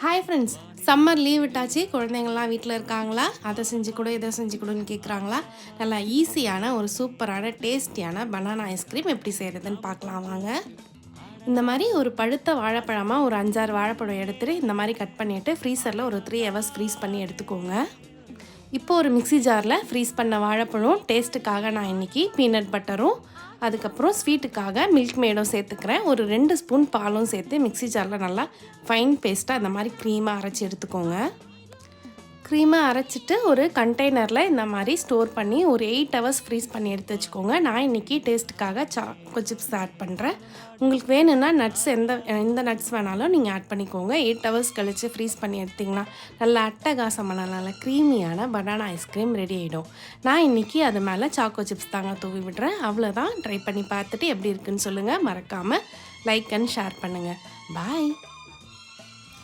Hi friends summer leave விட்டாச்சு. குழந்தைங்கள்லாம் வீட்டில் இருக்காங்களா? அதை செஞ்சு கொடு இதை செஞ்சு கொடுன்னு கேட்குறாங்களா நல்லா ஈஸியான ஒரு சூப்பரான டேஸ்டியான பனானா ஐஸ்கிரீம் எப்படி செய்கிறதுன்னு பார்க்கலாம் வாங்க. இந்த மாதிரி ஒரு பழுத்த வாழைப்பழமாக ஒரு அஞ்சாறு வாழைப்பழம் எடுத்துகிட்டு இந்த மாதிரி கட் பண்ணிவிட்டு ஃப்ரீசரில் ஒரு த்ரீ ஹவர்ஸ் ஃப்ரீஸ் பண்ணி எடுத்துக்கோங்க. இப்போ ஒரு மிக்சி ஜாரில் ஃப்ரீஸ் பண்ண வாழைப்பழம் டேஸ்ட்டுக்காக நான் இன்றைக்கி பீனட் பட்டரும் அதுக்கப்புறம் ஸ்வீட்டுக்காக மில்க் மேடும் சேர்த்துக்கிறேன். ஒரு ரெண்டு ஸ்பூன் பாலும் சேர்த்து மிக்ஸி ஜாரில் நல்லா ஃபைன் பேஸ்ட்டாக அந்த மாதிரி க்ரீமாக அரைச்சி எடுத்துக்கோங்க. க்ரீமை அரைச்சிட்டு ஒரு கண்டெய்னரில் இந்த மாதிரி ஸ்டோர் பண்ணி ஒரு எயிட் ஹவர்ஸ் ஃப்ரீஸ் பண்ணி எடுத்து வச்சுக்கோங்க. நான் இன்றைக்கி டேஸ்ட்டுக்காக சாக்கோ சிப்ஸ் ஆட் பண்ணுறேன் உங்களுக்கு வேணும்னா நட்ஸ் எந்த எந்த நட்ஸ் வேணாலும் நீங்கள் ஆட் பண்ணிக்கோங்க. எயிட் ஹவர்ஸ் கழித்து ஃப்ரீஸ் பண்ணி எடுத்திங்கன்னா நல்லா அட்டகாசமான நல்லா க்ரீமியான பனானா ஐஸ்கிரீம் ரெடி ஆகிடும் நான் இன்றைக்கி அது மேலே சாக்கோ சிப்ஸ் தாங்க தூவி விடுறேன். அவ்வளோதான் ட்ரை பண்ணி பார்த்துட்டு எப்படி இருக்குன்னு சொல்லுங்கள் மறக்காமல் லைக் அண்ட் ஷேர் பண்ணுங்கள் பாய்